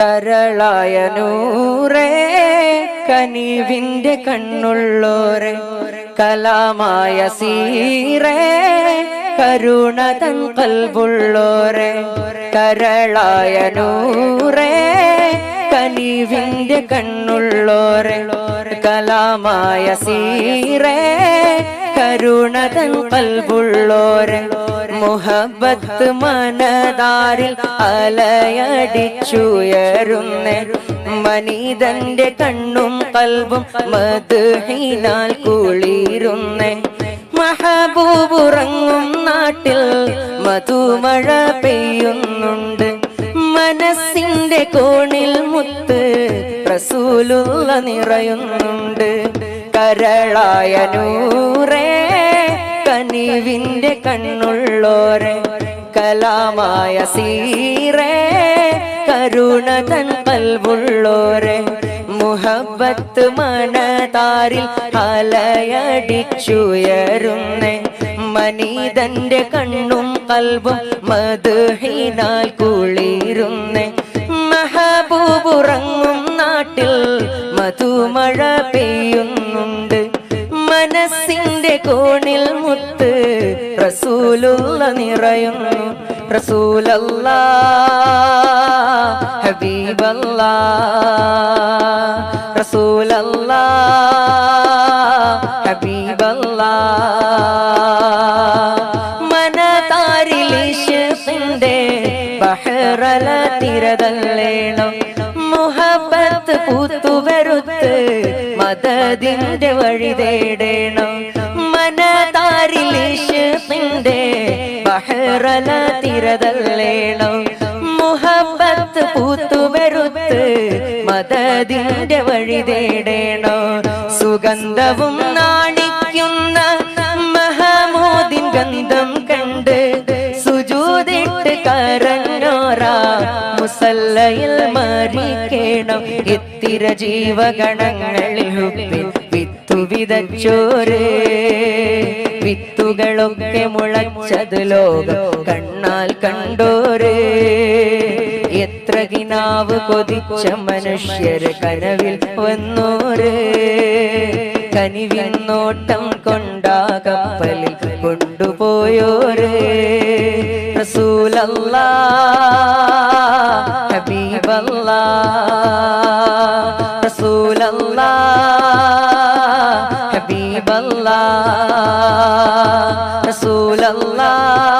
കരളായ നൂറേ കണ്ണുള്ളോരെ കലാമായ സീറേ കരുണതൻ കൽവുള്ളോരെ കരളായ നൂറേ കണ്ണുള്ളോരെ കലാമായ സീറേ കരുണതൻ കൽവുള്ളോരെ മുഹബത്ത് മനതാരിൽ അലയടിച്ചുയരുന്ന. മനിതന്റെ കണ്ണും കൽവും മധുഹിനാൽ കുളിരുന്നേ. മഹബൂബുറങ്ങും നാട്ടിൽ മധുമഴ പെയ്യുന്നുണ്ട്. മനസ്സിന്റെ കോണിൽ മുത്ത് റസൂലുള്ള നിറയുന്നുണ്ട്. കരളായ നൂറേ കനിവിന്റെ കണ്ണുള്ളോരെ കലാമായ സീറേ കരുണതൻ പൽവുള്ളോരെ മുഹബത്ത് മനതാരിൽ അലയടിച്ചുയരുന്നേ. മനീതന്റെ കണ്ണും കൽവും മധുഹിനാൽ കുളിരുന്നേ. മഹബൂബുറങ്ങും നാട്ടിൽ മധുമഴ കോണിൽ മുത്ത് റസൂലുള്ള നിറയുന്നു. റസൂലല്ല ഹബീബല്ല റസൂലല്ല ഹബീബല്ല. മനതാരിലിഷിന്റെ ബഹറല തിരതല്ലേണം മുഹബത്ത് പൂത്തുവരുത്ത് മതതിന്റെ വഴി തേടണം. ബഹറല തിരതല്ലേണം മുഹബത്ത് പൂത്തുവരുത്ത് മതതിന്റെ വഴി തേടേണോ. സുഗന്ധവും നാണിക്കുന്ന മഹമൂദിൻ ഗന്ധം കണ്ട് സുജൂതിട്ട് കരഞ്ഞോറാ മുസല്ലയിൽ മരിക്കണം. എത്തിര ജീവഗണങ്ങളിൽ ഹുബിൽ വിത്തു വിതച്ചോരേ വിത്തുകളൊക്കെ മുളച്ചത് ലോകം കണ്ണാൽ കണ്ടോരേ. എത്ര കിനാവ് കൊതിച്ച മനുഷ്യർ കനവിൽ വന്നോരേ. കനിവിന്നോട്ടം കൊണ്ടാ കപ്പലിൽ കൊണ്ടുപോയോരേ. റസൂലല്ലാ.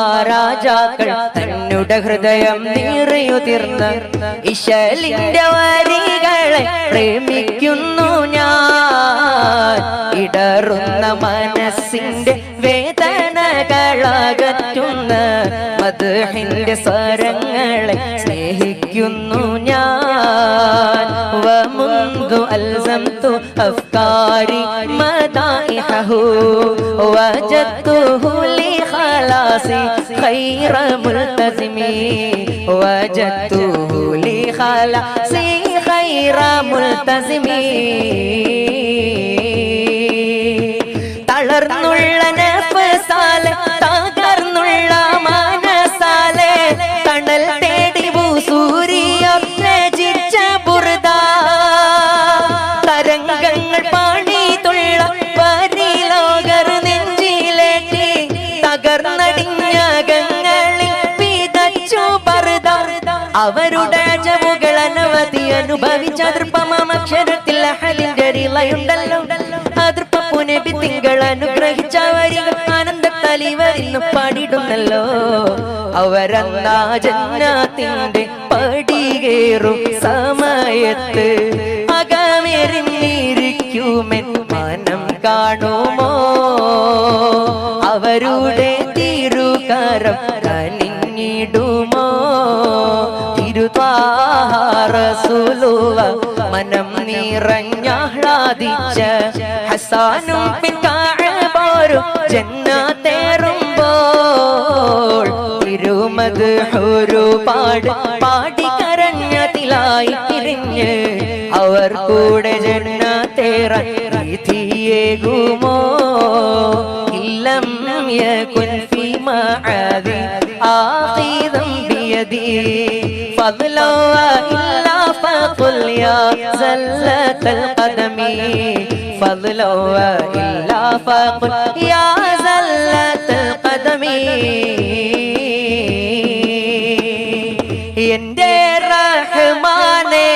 മഹാരാജാക്കൾ തന്നുടെ ഹൃദയം നീറിയുതിർന്ന് ഇശലിന്റെ വരികളെ പ്രേമിക്കുന്നു ഞാൻ ഇടറുന്ന മനസ്സിന്റെ വേദനകളകറ്റുന്ന മധുഹിന്റെ സ്വരങ്ങളെ സ്നേഹിക്കുന്നു ഞാൻ ومنذ ألزمت أفكاري مدائحه وجدته خلاصي خير ملتزمي وجدته لخلاصي خير ملتزمي അവരുടെ അജവുകൾ അനവധി അനുഭവിച്ച അതൃപ്പമാക്ഷരത്തിൽ അഹലിന്റെ റിളയുണ്ടല്ലോ അതൃപ്പു നബി തിങ്കൾ അനുഗ്രഹിച്ച വരികൾ ആനന്ദത്തലി വരുന്നു പാടിടുന്നല്ലോ. അവരന്നാ ജന്നാത്തിന്റെ പടികേറും സമയത്ത് അകമെറിഞ്ഞിരിക്കുമെൻ മനം കാണുമോ? അവരുടെ തിരുകരം കനിഞ്ഞിടുമോ റസൂലുവ മനം നിറഞ്ഞാഹ്ലാദിച്ച ഹസാനും പിൻകാഴബോരും ജന്നത്തേറുമ്പോൾ തിരുമത് ഒരുപാട് പാടി കരഞ്ഞതിലായി തിരിഞ്ഞ് അവർ കൂടെ ജന്നത്തേറ രീതിയേകുമോ ഇല്ലം യകുൻ ഫീ മഅദി ആഖിദം ബിയദി. ഫദ്ലോ يا زلة القدم فضلا إلا فقل يا زلة القدم എന്റെ റഹ്മാനേ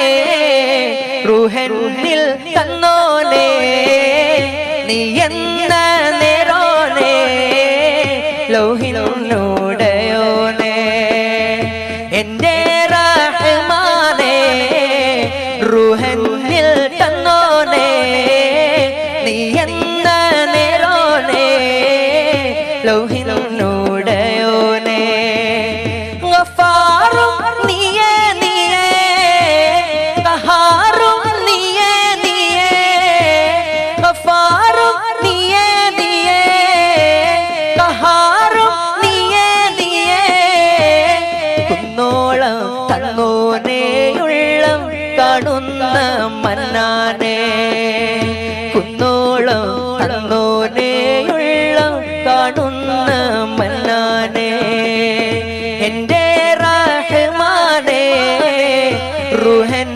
റുഹന്നിൽ തന്നോനേ നീ എന്ന നേരോനേ ലോഹിനോടയോനേ ലോഹിനോടയോനേ. ഗഫാറും നീയേ നീയേ. കഹാറും നീയേ നീയേ. ഗഫാറും നീയേ നീയേ. കഹാറും നീയേ നീയേ. കുന്നോളം തങ്ങോനേയുള്ളം കാണുന്ന മന്നാനെ. ruhen